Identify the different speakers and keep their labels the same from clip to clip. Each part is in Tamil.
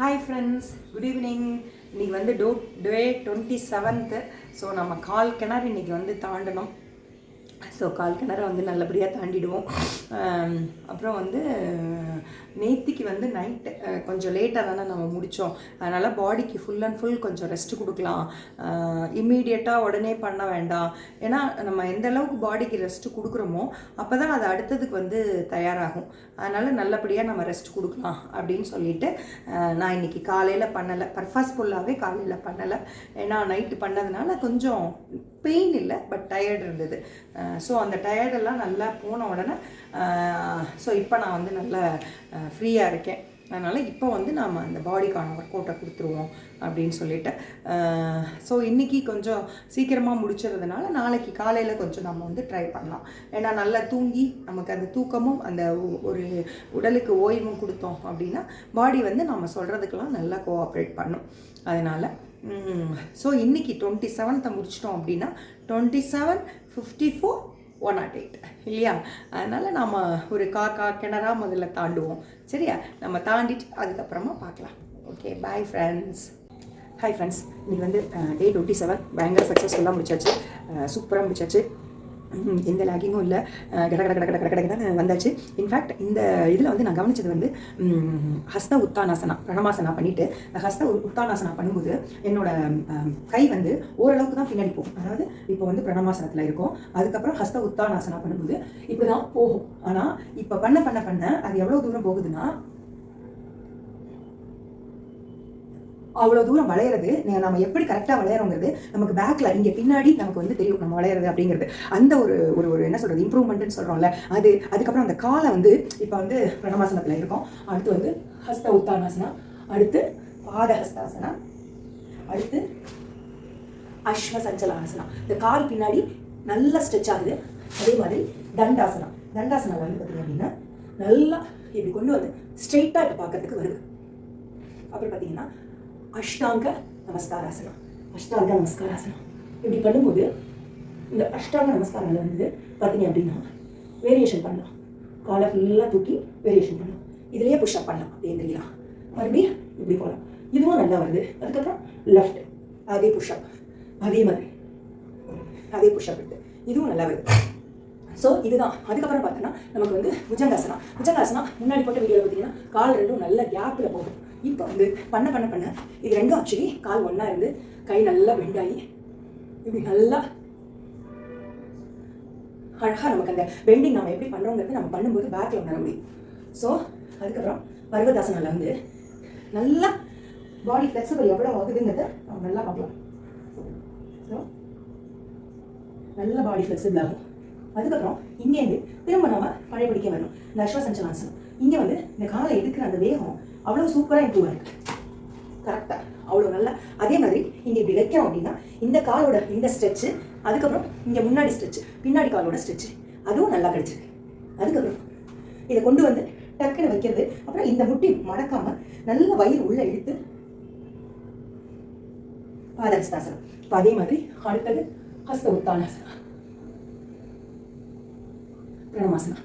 Speaker 1: ஹாய் ஃப்ரெண்ட்ஸ் குட் ஈவினிங் இன்றைக்கி வந்து today twenty seventh so நம்ம கால் கிணறு இன்றைக்கி வந்து தாண்டணும். ஸோ கால் கிணற வந்து நல்லபடியாக தாண்டிடுவோம். அப்புறம் வந்து நேத்திக்கு வந்து நைட்டு கொஞ்சம் லேட்டாக தானே நம்ம முடித்தோம் அதனால் பாடிக்கு ஃபுல் அண்ட் ஃபுல் கொஞ்சம் ரெஸ்ட் கொடுக்கலாம். இம்மீடியட்டாக உடனே பண்ண வேண்டாம். ஏன்னா நம்ம எந்த அளவுக்கு பாடிக்கு ரெஸ்ட் கொடுக்குறோமோ அப்போ தான் அது அடுத்ததுக்கு வந்து தயாராகும். அதனால் நல்லபடியாக நம்ம ரெஸ்ட் கொடுக்கலாம் அப்படின்னு சொல்லிட்டு நான் இன்னைக்கு காலையில் பண்ணலை. பர்ஃபாஸ் ஃபுல்லாகவே காலையில் பண்ணலை. ஏன்னா நைட்டு பண்ணதுனால கொஞ்சம் பெயின் இல்லை பட் டயர்டு இருந்தது. ஸோ அந்த டயர்டெல்லாம் நல்லா போன உடனே ஸோ இப்போ நான் வந்து நல்லா ஃப்ரீயாக இருக்கேன். அதனால் இப்போ வந்து நாம் அந்த பாடிக்கான ஒர்க் அவுட்டை கொடுத்துருவோம் அப்படின்னு சொல்லிட்டு ஸோ இன்றைக்கி கொஞ்சம் சீக்கிரமாக முடிச்சதுனால நாளைக்கு காலையில் கொஞ்சம் நம்ம வந்து ட்ரை பண்ணலாம். ஏன்னா நல்லா தூங்கி நமக்கு அந்த தூக்கமும் அந்த ஒரு உடலுக்கு ஓய்வும் கொடுத்தோம் அப்படின்னா பாடி வந்து நம்ம சொல்கிறதுக்கெல்லாம் நல்லா கோஆப்ரேட் பண்ணும். அதனால் ஸோ இன்றைக்கி டுவெண்ட்டி செவன்த்தை முடிச்சிட்டோம் அப்படின்னா twenty seven fifty four one nought eight இல்லையா? அதனால் நாம் ஒரு கா கா கிணறா முதல்ல தாண்டுவோம். சரியா? நம்ம தாண்டிட்டு அதுக்கப்புறமா பார்க்கலாம். Okay bye friends hi friends இன்றைக்கி வந்து டே டுவெண்ட்டி செவன் பயங்கர சக்ஸஸ்ஃபுல்லாக முடிச்சாச்சு. சூப்பராக முடிச்சாச்சு. எந்த லேகிங்கும் இல்லை. கட கட கட கட கட கட கடன்னு வந்தாச்சு. இன்ஃபேக்ட் இந்த இதில் வந்து நான் கவனிச்சது வந்து ஹஸ்த உத்தானாசனா பிரணமாசனா பண்ணிவிட்டு ஹஸ்த உத்தானாசனா பண்ணும்போது என்னோட கை வந்து ஓரளவுக்கு தான் பின்னாடி போகும். அதாவது இப்போ வந்து பிரணமாசனத்தில் இருக்கும். அதுக்கப்புறம் ஹஸ்த உத்தானாசனா பண்ணும்போது இப்படி தான் போகும். ஆனால் இப்போ பண்ண பண்ண பண்ண அது எவ்வளோ தூரம் போகுதுன்னா அவ்வளோ தூரம் வளையிறது நம்ம எப்படி கரெக்டாக வளையறோங்கிறது நமக்கு பேக்கில் இங்கே பின்னாடி நமக்கு வந்து தெரியும் நம்ம வளையிறது அப்படிங்கிறது. அந்த ஒரு ஒரு ஒரு என்ன சொல்கிறது இம்ப்ரூவ்மெண்ட்னு சொல்கிறோம்ல அது அதுக்கப்புறம் அந்த காலை வந்து இப்போ வந்து பிரணமாசனத்தில் இருக்கோம். அடுத்து வந்து ஹஸ்த உத்தானாசனா அடுத்து பாத ஹஸ்தாசனா அடுத்து அஸ்வ சஞ்சலாசனா இந்த கால் பின்னாடி நல்லா ஸ்ட்ரெச் ஆகுது. அதே மாதிரி தண்டாசனா. தண்டாசனா வந்து பார்த்தீங்க அப்படின்னா நல்லா இப்படி கொண்டு வந்து ஸ்ட்ரெயிட்டாக இப்போ பார்க்கறதுக்கு வருது. அப்புறம் பார்த்தீங்கன்னா அஷ்டாங்க நமஸ்காராசனம். அஷ்டாங்க நமஸ்காராசனம். இப்படி பண்ணும்போது இந்த அஷ்டாங்க நமஸ்காரங்கள் வந்து பார்த்தீங்க அப்படின்னா வேரியேஷன் பண்ணலாம். காலை ஃபுல்லாக தூக்கி வேரியேஷன் பண்ணலாம். இதுலேயே புஷ்அப் பண்ணலாம் தேந்திரிலாம் மறுபடியும் இப்படி போகலாம் இதுவும் நல்லா வருது. அதுக்கப்புறம் லெஃப்ட் அதே புஷ்அப் அதே மாதிரி. அதே புஷ்அப் இருக்கு. இதுவும் நல்லா வருது. ஸோ இதுதான். அதுக்கப்புறம் பார்த்தோன்னா நமக்கு வந்து புஜங்காசனா புஜங்காசனா முன்னாடி போட்ட வீடியோவில் பார்த்தீங்கன்னா கால் ரெண்டும் நல்ல கேப்பில் போகும். இப்போ வந்து பண்ண பண்ண பண்ண. இது ரெண்டும் ஆக்சுவலி கால் ஒன்றா இருந்து கை நல்லா பெண்டாகி இப்படி நல்லா அழகாக நமக்கு அந்த பெண்டிங் நம்ம எப்படி பண்ணுறோங்கிறது நம்ம பண்ணும்போது பேக்கில் உணர முடியும். ஸோ அதுக்கப்புறம் பர்வதாசனில் வந்து நல்லா பாடி ஃப்ளெக்சிபிள் எவ்வளோ ஆகுதுங்கிறத நம்ம நல்லா பார்க்கலாம். ஸோ நல்ல பாடி ஃப்ளெக்சிபிள் ஆகும். அதுக்கப்புறம் இங்கேருந்து திரும்ப நம்ம பழையபடிக்க வரணும். இந்த அஸ்வசஞ்சலாசனம் இங்கே வந்து இந்த காலை எடுக்கிற அந்த வேகம் அவ்வளோ சூப்பராக இம்ப்ரூவ் ஆயிருக்கு கரெக்டாக அவ்வளோ நல்லா அதே மாதிரி இங்கே இப்படி வைக்கிறோம் அப்படின்னா இந்த காலோட இந்த ஸ்ட்ரெச்சு அதுக்கப்புறம் இங்கே முன்னாடி ஸ்ட்ரெச்சு பின்னாடி காலோட ஸ்ட்ரெச்சு அதுவும் நல்லா கிடைச்சிருக்கு. அதுக்கப்புறம் இதை கொண்டு வந்து டக்குன்னு வைக்கிறது அப்புறம் இந்த முட்டி மடக்காம நல்ல வயிறு உள்ள இழுத்து பாதஹஸ்தாசனம். இப்போ அதே மாதிரி அடுத்தது ஹஸ்த உத்தானாசனம் பிரணமாசனா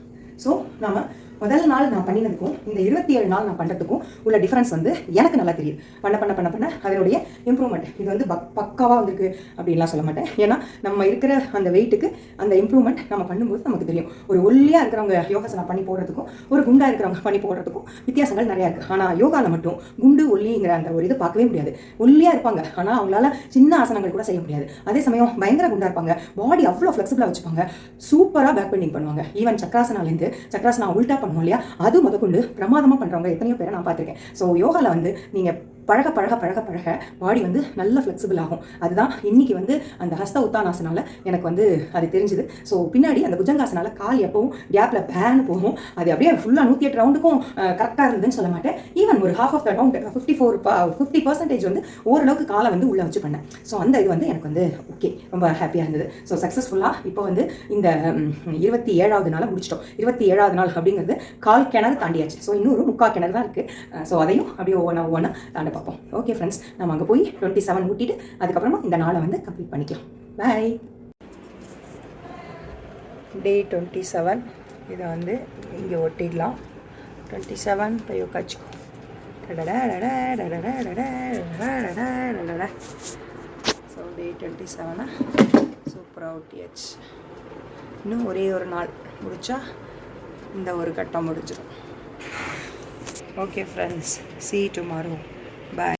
Speaker 1: ஸோ நாம முதல் நாள் நான் பண்ணினதுக்கும் இந்த இருபத்தி ஏழு நாள் நான் பண்ணுறதுக்கும் உள்ள டிஃப்ரென்ஸ் வந்து எனக்கு நல்லா தெரியுது. பண்ண பண்ண பண்ண பண்ண அதனுடைய இம்ப்ரூவ்மெண்ட் இது வந்து பக் பக்காவாக வந்திருக்கு அப்படின்லாம் சொல்ல மாட்டேன். ஏன்னா நம்ம இருக்கிற அந்த வெயிட்டுக்கு அந்த இம்ப்ரூவ்மெண்ட் நம்ம பண்ணும்போது நமக்கு தெரியும். ஒரு ஒல்லியாக இருக்கிறவங்க யோகாசனம் பண்ணி போடுறதுக்கும் ஒரு குண்டாக இருக்கிறவங்க பண்ணி போடுறதுக்கும் வித்தியாசங்கள் நிறையா இருக்குது ஆனால் யோகாவில் மட்டும் குண்டு ஒல்லிங்கிற அந்த ஒரு இது பார்க்கவே முடியாது. ஒல்லியாக இருப்பாங்க ஆனால் அவங்களால சின்ன ஆசனங்கள் கூட செய்ய முடியாது. அதே சமயம் பயங்கர குண்டா இருப்பாங்க பாடி அவ்வளோ ஃப்ளெக்சிபிளாக வச்சுப்பாங்க சூப்பராக பேக் பெண்டிங் பண்ணுவாங்க. ஈவன் சக்ராசனாலேருந்து சக்கராசனா உல்ட்டா பண்ணுவோம் இல்லையா? அது முதற்கொண்டு பிரமாதமாக பண்ணுறவங்க எத்தனையோ பேரை நான் பார்த்துருக்கேன். ஸோ யோகாவில் வந்து நீங்கள் பழக பழக பழக பழக பாடி வந்து நல்ல ஃப்ளெக்சிபிள் ஆகும். அதுதான் இன்னைக்கு வந்து அந்த ஹஸ்த உத்தானாசனால எனக்கு வந்து அது தெரிஞ்சுது. ஸோ பின்னாடி அந்த புஜங்காசனால கால் எப்பவும் கேப்பில் பேன் போகும். அது அப்படியே ஃபுல்லாக நூற்றி எட்டு ரவுண்டுக்கும் கரெக்டாக இருந்ததுன்னு சொல்ல மாட்டேன். ஈவன் ஒரு half of the round fifty four fifty percentage வந்து ஓரளவுக்கு காலை வந்து உள்ளே வச்சு பண்ணேன். ஸோ அந்த இது வந்து எனக்கு வந்து ஓகே ரொம்ப ஹாப்பியாக இருந்தது. ஸோ சக்ஸஸ்ஃபுல்லாக இப்போ வந்து இந்த இருபத்தி ஏழாவது நாளை முடிச்சிட்டோம். இருபத்தி ஏழாவது நாள் அப்படிங்கிறது கால் கிணறு தாண்டியாச்சு. ஸோ இன்னொரு முக்கால் கிணறு தான் இருக்குது ஸோ அதையும் அப்படியே ஒவ்வொன்றா ஒவ்வொன்றா தாண்ட பார்ப்போம். ஓகே ஃப்ரெண்ட்ஸ் நம்ம அங்கே போய் டுவெண்ட்டி செவன் ஊட்டிட்டு அதுக்கப்புறமா இந்த நாளை வந்து கம்ப்ளீட் பண்ணிக்கலாம். பாய் டே டுவெண்ட்டி செவன் இதை வந்து இங்கே ஒட்டிடலாம். டுவெண்ட்டி செவன் பையோ கச்சுக்கோ ஸோ டே டுவெண்ட்டி செவனாக சூப்பராக ஒட்டியாச்சு. இன்னும் ஒரே ஒரு நாள் முடித்தா இந்த ஒரு கட்டம் முடிஞ்சிடும் okay friends see tomorrow Bye.